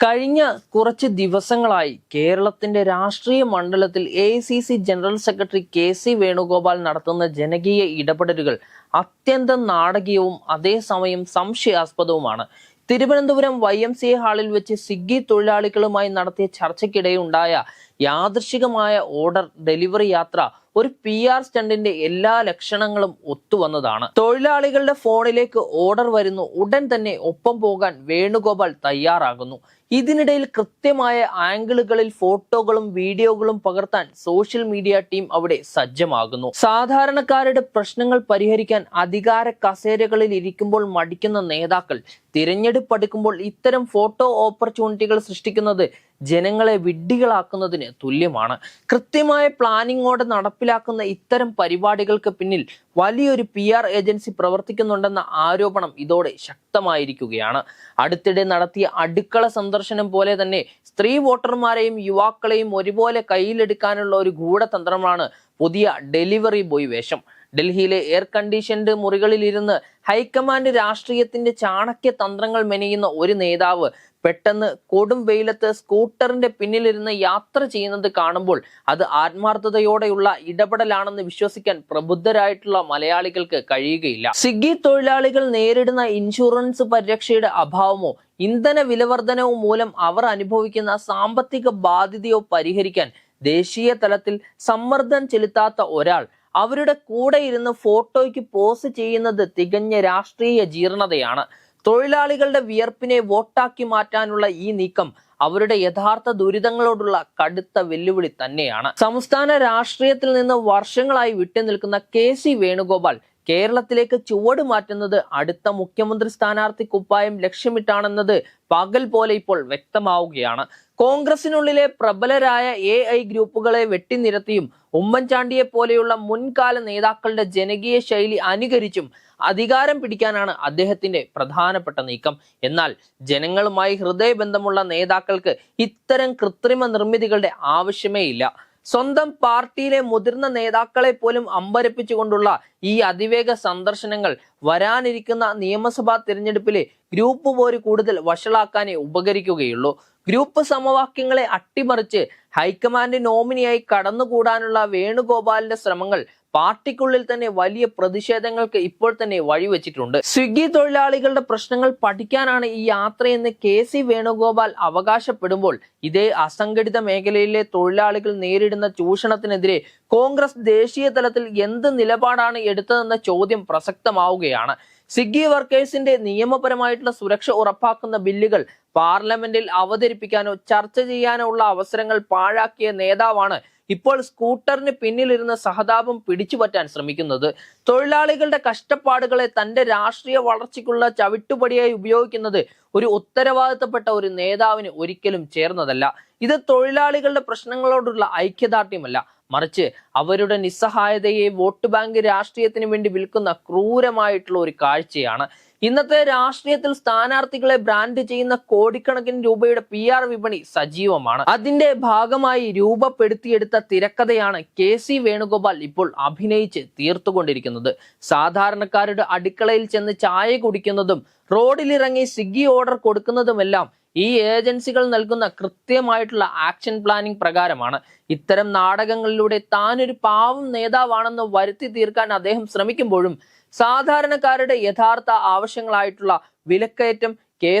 കഴിഞ്ഞ കുറച്ച് ദിവസങ്ങളായി കേരളത്തിന്റെ രാഷ്ട്രീയ മണ്ഡലത്തിൽ A C C general secretary K C Venugopal നടത്തുന്ന ജനകീയ ഇടപെടലുകൾ അത്യന്തം നാടകീയവും അതേസമയം സംശയാസ്പദവുമാണ്. Thiruvananthapuram Y M C A ഹാളിൽ വെച്ച് സിഗ്ഗി തൊഴിലാളികളുമായി നടത്തിയ ചർച്ചയ്ക്കിടെയുണ്ടായ യാദൃശികമായ ഓർഡർ ഡെലിവറി യാത്ര ഒരു പി ആർ സ്റ്റണ്ടിന്റെ എല്ലാ ലക്ഷണങ്ങളും ഒത്തുവന്നതാണ്. തൊഴിലാളികളുടെ ഫോണിലേക്ക് ഓർഡർ വരുന്നു. ഉടൻ തന്നെ ഒപ്പം പോകാൻ വേണുഗോപാൽ തയ്യാറാകുന്നു. ഇതിനിടയിൽ കൃത്യമായ ആംഗിളുകളിൽ ഫോട്ടോകളും വീഡിയോകളും പകർത്താൻ സോഷ്യൽ മീഡിയ ടീം അവിടെ സജ്ജമാകുന്നു. സാധാരണക്കാരുടെ പ്രശ്നങ്ങൾ പരിഹരിക്കാൻ അധികാര കസേരകളിൽ ഇരിക്കുമ്പോൾ മടിക്കുന്ന നേതാക്കൾ തിരഞ്ഞെടുപ്പ് അടുക്കുമ്പോൾ ഇത്തരം ഫോട്ടോ ഓപ്പർച്യൂണിറ്റികൾ സൃഷ്ടിക്കുന്നത് ജനങ്ങളെ വിഡ്ഢികളാക്കുന്നതിന് തുല്യമാണ്. കൃത്യമായ പ്ലാനിങ്ങോടെ നടപ്പിലാക്കുന്ന ഇത്തരം പരിപാടികൾക്ക് പിന്നിൽ വലിയൊരു പി ആർ ഏജൻസി പ്രവർത്തിക്കുന്നുണ്ടെന്ന ആരോപണം ഇതോടെ ശക്തമായിരിക്കുകയാണ്. അടുത്തിടെ നടത്തിയ അടുക്കള സന്ദർശനം പോലെ തന്നെ സ്ത്രീ വോട്ടർമാരെയും യുവാക്കളെയും ഒരുപോലെ കയ്യിലെടുക്കാനുള്ള ഒരു ഗൂഢതന്ത്രമാണ് പുതിയ ഡെലിവറി ബോയ് വേഷം. ഡൽഹിയിലെ എയർ കണ്ടീഷൻഡ് മുറികളിലിരുന്ന് ഹൈക്കമാൻഡ് രാഷ്ട്രീയത്തിന്റെ ചാണക്യ തന്ത്രങ്ങൾ മെനയുന്ന ഒരു നേതാവ് പെട്ടെന്ന് കൊടും വെയിലത്ത് സ്കൂട്ടറിന്റെ പിന്നിലിരുന്ന് യാത്ര ചെയ്യുന്നത് കാണുമ്പോൾ അത് ആത്മാർത്ഥതയോടെയുള്ള ഇടപെടലാണെന്ന് വിശ്വസിക്കാൻ പ്രബുദ്ധരായിട്ടുള്ള മലയാളികൾക്ക് കഴിയുകയില്ല. സ്വിഗ്ഗി തൊഴിലാളികൾ നേരിടുന്ന ഇൻഷുറൻസ് പരിരക്ഷയുടെ അഭാവമോ ഇന്ധന വിലവർധനവും മൂലം അവർ അനുഭവിക്കുന്ന സാമ്പത്തിക ബാധ്യതയോ പരിഹരിക്കാൻ ദേശീയ തലത്തിൽ സമ്മർദ്ദം ചെലുത്താത്ത ഒരാൾ അവരുടെ കൂടെ ഇരുന്ന് ഫോട്ടോയ്ക്ക് പോസ്റ്റ് ചെയ്യുന്നത് തികഞ്ഞ രാഷ്ട്രീയ ജീർണതയാണ്. തൊഴിലാളികളുടെ വിയർപ്പിനെ വോട്ടാക്കി മാറ്റാനുള്ള ഈ നീക്കം അവരുടെ യഥാർത്ഥ ദുരിതങ്ങളോടുള്ള കടുത്ത വെല്ലുവിളി തന്നെയാണ്. സംസ്ഥാന രാഷ്ട്രീയത്തിൽ നിന്ന് വർഷങ്ങളായി വിട്ടുനിൽക്കുന്ന കെ സി വേണുഗോപാൽ കേരളത്തിലേക്ക് ചുവട് മാറ്റുന്നത് അടുത്ത മുഖ്യമന്ത്രി സ്ഥാനാർത്ഥി കുപ്പായം ലക്ഷ്യമിട്ടാണെന്നത് പകൽ പോലെ ഇപ്പോൾ വ്യക്തമാവുകയാണ്. കോൺഗ്രസിനുള്ളിലെ പ്രബലരായ എ ഗ്രൂപ്പുകളെ വെട്ടിനിരത്തിയും ഉമ്മൻചാണ്ടിയെ പോലെയുള്ള മുൻകാല നേതാക്കളുടെ ജനകീയ ശൈലി അനുകരിച്ചും അധികാരം പിടിക്കാനാണ് അദ്ദേഹത്തിന്റെ പ്രധാനപ്പെട്ട നീക്കം. എന്നാൽ ജനങ്ങളുമായി ഹൃദയബന്ധമുള്ള നേതാക്കൾക്ക് ഇത്തരം കൃത്രിമ നിർമ്മിതികളുടെ ആവശ്യമേ ഇല്ല. സ്വന്തം പാർട്ടിയിലെ മുതിർന്ന നേതാക്കളെ പോലും അമ്പരപ്പിച്ചുകൊണ്ടുള്ള ഈ അതിവേഗ സന്ദർശനങ്ങൾ വരാനിരിക്കുന്ന നിയമസഭാ തിരഞ്ഞെടുപ്പിലെ ഗ്രൂപ്പ് പോര് കൂടുതൽ വഷളാക്കാനേ ഉപകരിക്കുകയുള്ളൂ. ഗ്രൂപ്പ് സമവാക്യങ്ങളെ അട്ടിമറിച്ച് ഹൈക്കമാൻഡ് നോമിനിയായി കടന്നുകൂടാനുള്ള വേണുഗോപാലിന്റെ ശ്രമങ്ങൾ പാർട്ടിക്കുള്ളിൽ തന്നെ വലിയ പ്രതിഷേധങ്ങൾക്ക് ഇപ്പോൾ തന്നെ വഴിവെച്ചിട്ടുണ്ട് സ്വിഗ്ഗി തൊഴിലാളികളുടെ പ്രശ്നങ്ങൾ പഠിക്കാനാണ് ഈ യാത്രയെന്ന് കെ സി വേണുഗോപാൽ അവകാശപ്പെടുമ്പോൾ ഇതേ അസംഘടിത മേഖലയിലെ തൊഴിലാളികൾ നേരിടുന്ന ചൂഷണത്തിനെതിരെ കോൺഗ്രസ് ദേശീയ തലത്തിൽ എന്ത് നിലപാടാണ് എടുത്തതെന്ന ചോദ്യം പ്രസക്തമാവുകയാണ്. സിഗ്ഗി വർക്കേഴ്സിന്റെ നിയമപരമായിട്ടുള്ള സുരക്ഷ ഉറപ്പാക്കുന്ന ബില്ലുകൾ പാർലമെന്റിൽ അവതരിപ്പിക്കാനോ ചർച്ച ചെയ്യാനോ ഉള്ള അവസരങ്ങൾ പാഴാക്കിയ നേതാവാണ് ഇപ്പോൾ സ്കൂട്ടറിന് പിന്നിലിരുന്ന സഹതാപം പിടിച്ചുപറ്റാൻ ശ്രമിക്കുന്നത്. തൊഴിലാളികളുടെ കഷ്ടപ്പാടുകളെ തന്റെ രാഷ്ട്രീയ വളർച്ചയ്ക്കുള്ള ചവിട്ടുപടിയായി ഉപയോഗിക്കുന്നത് ഒരു ഉത്തരവാദിത്തപ്പെട്ട ഒരു നേതാവിന് ഒരിക്കലും ചേർന്നതല്ല. ഇത് തൊഴിലാളികളുടെ പ്രശ്നങ്ങളോടുള്ള ഐക്യദാർഢ്യമല്ല. മറിച്ച് അവരുടെ നിസ്സഹായതയെ വോട്ട് ബാങ്ക് രാഷ്ട്രീയത്തിന് വേണ്ടി വിൽക്കുന്ന ക്രൂരമായിട്ടുള്ള ഒരു കാഴ്ചയാണ്. ഇന്നത്തെ രാഷ്ട്രീയത്തിൽ സ്ഥാനാർത്ഥികളെ ബ്രാൻഡ് ചെയ്യുന്ന കോടിക്കണക്കിന് രൂപയുടെ പി ആർ വിപണി സജീവമാണ്. അതിന്റെ ഭാഗമായി രൂപപ്പെടുത്തിയെടുത്ത തിരക്കഥയാണ് കെ സി വേണുഗോപാൽ ഇപ്പോൾ അഭിനയിച്ച് തീർത്തുകൊണ്ടിരിക്കുന്നത്. സാധാരണക്കാരുടെ അടുക്കളയിൽ ചെന്ന് ചായ കുടിക്കുന്നതും റോഡിലിറങ്ങി സ്വിഗ്ഗി ഓർഡർ കൊടുക്കുന്നതുമെല്ലാം ഈ ഏജൻസികൾ നൽകുന്ന കൃത്യമായിട്ടുള്ള ആക്ഷൻ പ്ലാനിംഗ് പ്രകാരമാണ്. ഇത്തരം നാടകങ്ങളിലൂടെ താനൊരു പാവം നേതാവാണെന്ന് വരുത്തി തീർക്കാൻ അദ്ദേഹം ശ്രമിക്കുമ്പോഴും സാധാരണക്കാരുടെ യഥാർത്ഥ ആവശ്യങ്ങളായിട്ടുള്ള വിലക്കയറ്റം കെ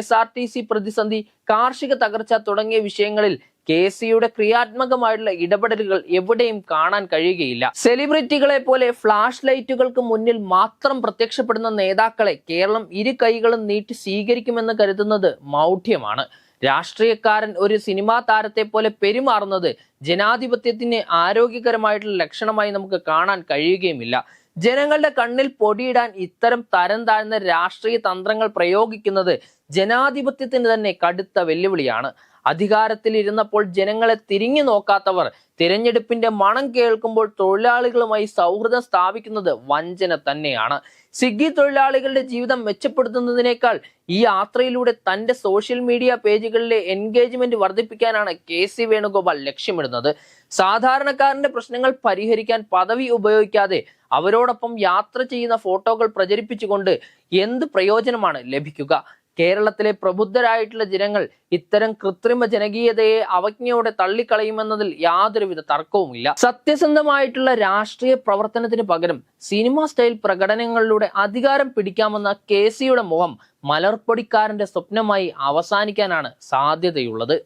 പ്രതിസന്ധി കാർഷിക തകർച്ച തുടങ്ങിയ വിഷയങ്ങളിൽ കെ സിയുടെ ക്രിയാത്മകമായിട്ടുള്ള ഇടപെടലുകൾ എവിടെയും കാണാൻ കഴിയുകയില്ല. സെലിബ്രിറ്റികളെ പോലെ ഫ്ലാഷ് ലൈറ്റുകൾക്ക് മുന്നിൽ മാത്രം പ്രത്യക്ഷപ്പെടുന്ന നേതാക്കളെ കേരളം ഇരു കൈകളും നീട്ടി സ്വീകരിക്കുമെന്ന് കരുതുന്നത് മൗഢ്യമാണ്. രാഷ്ട്രീയക്കാരൻ ഒരു സിനിമാ താരത്തെ പോലെ പെരുമാറുന്നത് ജനാധിപത്യത്തിന് ആരോഗ്യകരമായിട്ടുള്ള ലക്ഷണമായി നമുക്ക് കാണാൻ കഴിയുകയുമില്ല. ജനങ്ങളുടെ കണ്ണിൽ പൊടിയിടാൻ ഇത്തരം തരം താഴ്ന്ന രാഷ്ട്രീയ തന്ത്രങ്ങൾ പ്രയോഗിക്കുന്നത് ജനാധിപത്യത്തിന് തന്നെ കടുത്ത വെല്ലുവിളിയാണ്. അധികാരത്തിൽ ഇരുന്നപ്പോൾ ജനങ്ങളെ തിരിഞ്ഞു നോക്കാത്തവർ തിരഞ്ഞെടുപ്പിന്റെ മണം കേൾക്കുമ്പോൾ തൊഴിലാളികളുമായി സൗഹൃദം സ്ഥാപിക്കുന്നത് വഞ്ചന തന്നെയാണ്. സിഗ്ഗി തൊഴിലാളികളുടെ ജീവിതം മെച്ചപ്പെടുത്തുന്നതിനേക്കാൾ ഈ യാത്രയിലൂടെ തന്റെ സോഷ്യൽ മീഡിയ പേജുകളിലെ എൻഗേജ്മെന്റ് വർദ്ധിപ്പിക്കാനാണ് കെ സി വേണുഗോപാൽ ലക്ഷ്യമിടുന്നത്. സാധാരണക്കാരന്റെ പ്രശ്നങ്ങൾ പരിഹരിക്കാൻ പദവി ഉപയോഗിക്കാതെ അവരോടൊപ്പം യാത്ര ചെയ്യുന്ന ഫോട്ടോകൾ പ്രചരിപ്പിച്ചുകൊണ്ട് എന്ത് പ്രയോജനമാണ് ലഭിക്കുക? കേരളത്തിലെ പ്രബുദ്ധരായിട്ടുള്ള ജനങ്ങൾ ഇത്തരം കൃത്രിമ ജനകീയതയെ അവജ്ഞയോടെ തള്ളിക്കളയുമെന്നതിൽ യാതൊരുവിധ തർക്കവുമില്ല. സത്യസന്ധമായിട്ടുള്ള രാഷ്ട്രീയ പ്രവർത്തനത്തിന് പകരം സിനിമ സ്റ്റൈൽ പ്രകടനങ്ങളിലൂടെ അധികാരം പിടിക്കാമെന്ന കെ സിയുടെ മുഖം മലർപ്പൊടിക്കാരന്റെ സ്വപ്നമായി അവസാനിക്കാനാണ് സാധ്യതയുള്ളത്.